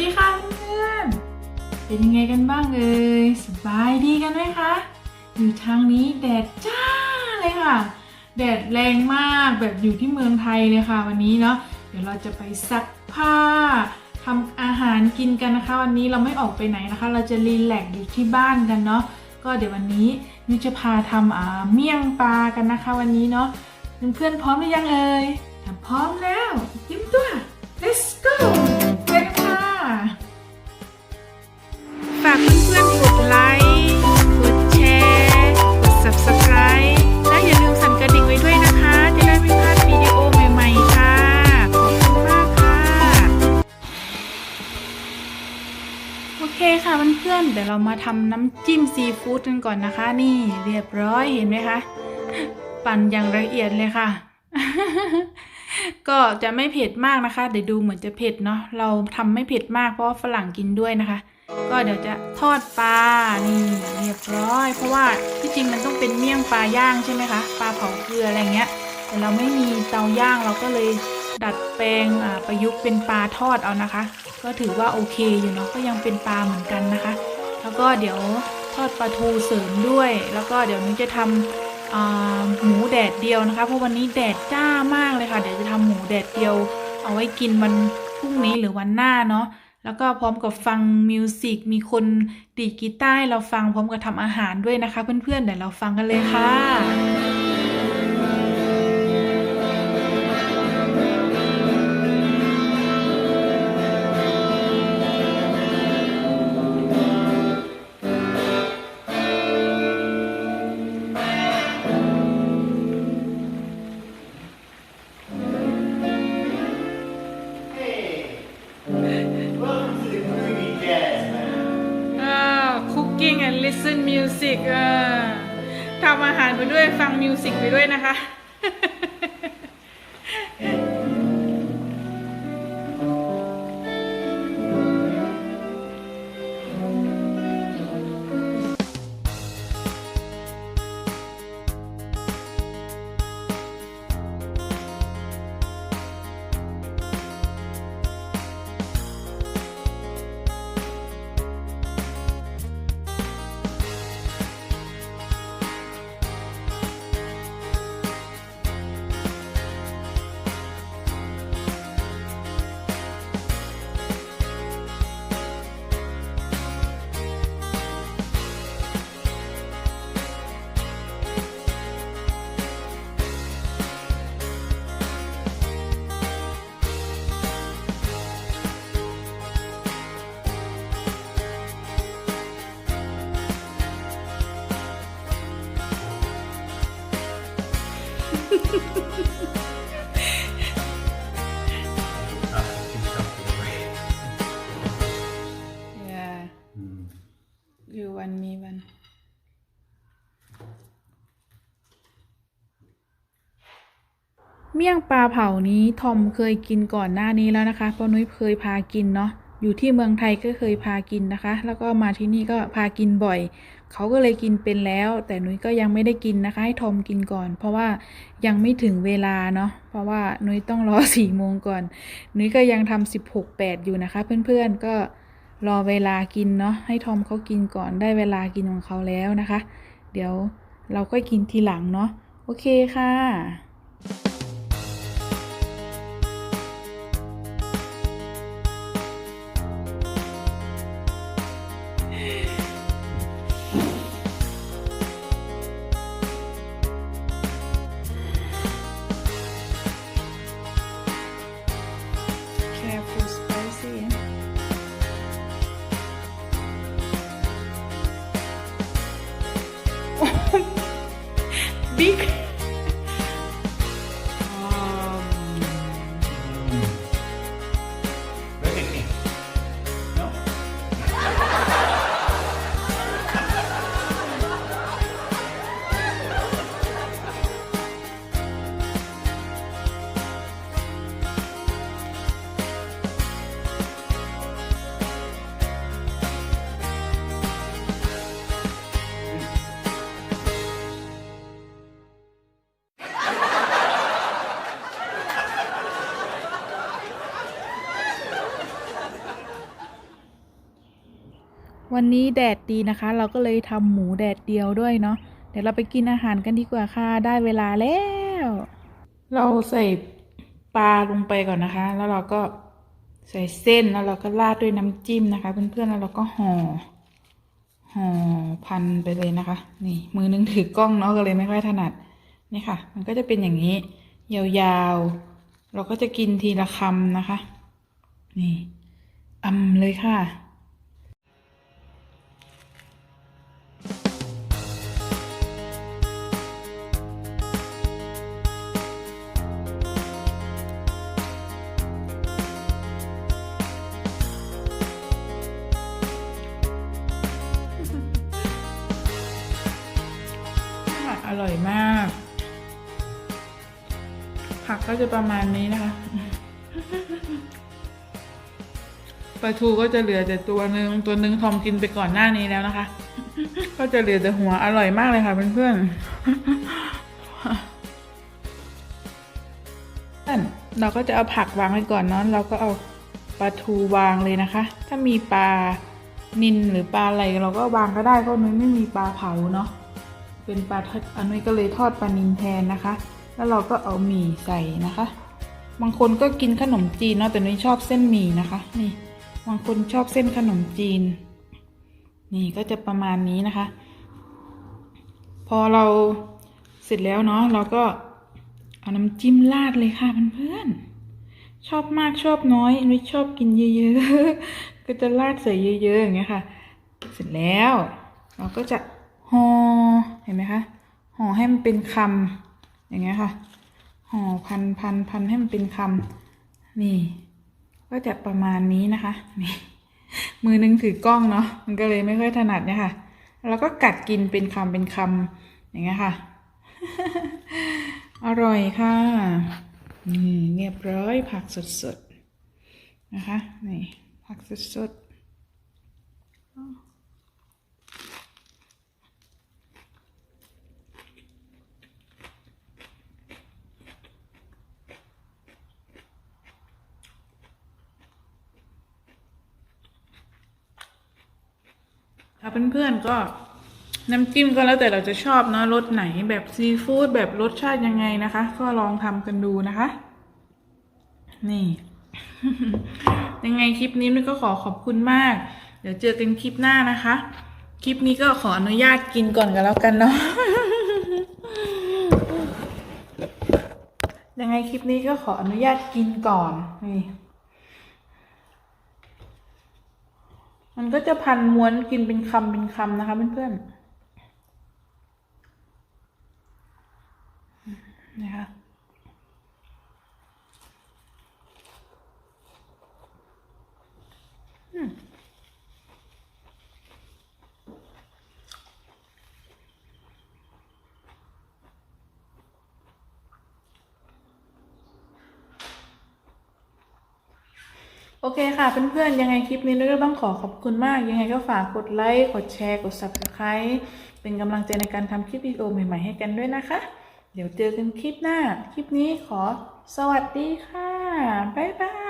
ดีค่ะเพื่อนเป็นยังไงกันบ้างเอ่ยสบายดีกันไหมคะ อยู่ทางนี้แดดจ้าเลยค่ะ แดดแรงมากแบบอยู่ที่เมืองไทยเลยค่ะ วันนี้เนาะเดี๋ยวเราจะไปซักผ้าทำอาหารกินกันนะคะ วันนี้เราไม่ออกไปไหนนะคะ เราจะรีแลกซ์อยู่ที่บ้านกันเนาะก็เดี๋ยววันนี้นิวจะพาทำอ่าเมี่ยงปลากันนะคะ วันนี้เนาะเพื่อนๆพร้อมหรือยังเอ่ยถ้าพร้อมแล้วยิ้มตัว let's go คค่ะเพื่อนๆเดี๋ยวเรามาทำน้ำจิ้มซีฟู้ดกันก่อนนะคะ นี่เรียบร้อยเห็นไหมคะ ปั่นอย่างละเอียดเลยค่ะ ก็จะไม่เผ็ดมากนะคะ เดี๋ยวดูเหมือนจะเผ็ดเนาะเราทำไม่เผ็ดมากเพราะฝรั่งกินด้วยนะคะ ก็เดี๋ยวจะทอดปลานี่เรียบร้อย เพราะว่าที่จริงมันต้องเป็นเมี่ยงปลาย่างใช่ไหมคะปลาเผาเกลืออะไรเงี้ยแต่เราไม่มีเตาย่างเราก็เลย ดัดแปลงอ่าประยุกต์เป็นปลาทอดเอานะคะ ก็ถือว่าโอเคอยู่เนาะก็ยังเป็นปลาเหมือนกันนะคะ แล้วก็เดี๋ยวทอดปลาทูเสริมด้วย แล้วก็เดี๋ยวนี้จะทำอ่าหมูแดดเดียวนะคะ เพราะวันนี้แดดจ้ามากเลยค่ะ เดี๋ยวจะทำหมูแดดเดียว เอาไว้กินวันพรุ่งนี้หรือวันหน้าเนาะแล้วก็พร้อมกับฟังมิวสิกมีคนดีดกีตาร์เราฟังพร้อมกับทำอาหารด้วยนะคะ เพื่อนๆเดี๋ยวเราฟังกันเลยค่ะ listen music อ่าทำอาหารไปด้วยฟังมิวสิกไปด้วยนะคะ yeah you want me one เมี่ยงปลาเผานี้ทอมเคยกินก่อนหน้านี้แล้วนะคะเพราะนุ้ยเคยพากินเนาะ อยู่ที่เมืองไทยก็เคยพากินนะคะ แล้วก็มาที่นี่ก็พากินบ่อย เขาก็เลยกินเป็นแล้ว แต่หนุ้ยก็ยังไม่ได้กินนะคะ ให้ทอมกินก่อน เพราะว่ายังไม่ถึงเวลาเนาะ เพราะว่าหนุ้ยต้องรอสี่โมงก่อน หนุ้ยก็ยังทำสิบหกแปดอยู่นะคะ เพื่อนๆก็รอเวลากินเนาะ ให้ทอมเขากินก่อน ได้เวลากินของเขาแล้วนะคะ เดี๋ยวเราก็กินทีหลังเนาะ โอเคค่ะ week. วันนี้แดดดีนะคะ เราก็เลยทำหมูแดดเดียวด้วยเนาะเดี๋ยวเราไปกินอาหารกันดีกว่าค่ะได้เวลาแล้ว เราใส่ปลาลงไปก่อนนะคะ แล้วเราก็ใส่เส้นแล้วเราก็ราดด้วยน้ำจิ้มนะคะ เพื่อนๆแล้วเราก็ห่อห่อพันไปเลยนะคะ นี่มือนึงถือกล้องเนาะก็เลยไม่ค่อยถนัดนี่ค่ะ มันก็จะเป็นอย่างนี้ ยาวๆ เราก็จะกินทีละคำนะคะ นี่อำเลยค่ะ อร่อยมาก ผักก็จะประมาณนี้นะคะปลาทูก็จะเหลือแต่ตัวหนึ่งตัวหนึ่งทอมกินไปก่อนหน้านี้แล้วนะคะ ก็จะเหลือแต่หัวอร่อยมากเลยค่ะเพื่อนๆเราก็จะเอาผักวางไว้ก่อนเนาะเราก็เอาปลาทูวางเลยนะคะ ถ้ามีปลานินหรือปลาอะไรเราก็วางก็ได้เพราะมันไม่มีปลาเผาเนาะ เป็นปลาทอดอันนี้ก็เลยทอดปลานินแทนนะคะ แล้วเราก็เอาหมี่ใส่นะคะ บางคนก็กินขนมจีนเนาะแต่นุ้ยชอบเส้นหมี่นะคะ นี่ บางคนชอบเส้นขนมจีน นี่ก็จะประมาณนี้นะคะ พอเราเสร็จแล้วเนาะเราก็เอาน้ำจิ้มราดเลยค่ะเพื่อนๆชอบมากชอบน้อยนุ้ยชอบกินเยอะๆ ก็จะราดใส่เยอะๆอย่างเงี้ยค่ะ เสร็จแล้ว เราก็จะห่อ ห็นไหมคะห่อให้มันเป็นคำอย่างเงี้ยค่ะห่อพันพันพันให้มันเป็นคำนี่ ก็จะประมาณนี้นะคะนี่มือนึงถือกล้องเนาะมันก็เลยไม่ค่อยถนัดเนี่ยค่ะ แล้วก็กัดกินเป็นคำเป็นคำอย่างเงี้ยค่ะ อร่อยค่ะนี่เรียบร้อยผักสดๆนะคะนี่ผักสดๆ เพื่อนๆก็น้ำจิ้มก็แล้วแต่เราจะชอบเนาะรสไหนแบบซีฟู้ดแบบรสชาติยังไงนะคะ ก็ลองทำกันดูนะคะ นี่ ยังไงคลิปนี้มันก็ขอขอบคุณมาก เดี๋ยวเจอกันคลิปหน้านะคะ คลิปนี้ก็ขออนุญาตกินก่อนกันแล้วกันเนาะยังไงคลิปนี้ก็ขออนุญาตกินก่อนนี่ มันก็จะพันม้วนกินเป็นคำเป็นคำนะคะเพื่อนๆนะคะอืม อเคค่ะเพื่อนๆยังไงคลิปนี้เราก็ต้องขอขอบคุณมาก ยังไงก็ฝากกดไลค์ กดแชร์ กด subscribe เป็นกำลังใจในการทำคลิปวิดีโอใหม่ๆให้กันด้วยนะคะ เดี๋ยวเจอกันคลิปหน้า คลิปนี้ขอสวัสดีค่ะ บ๊ายบาย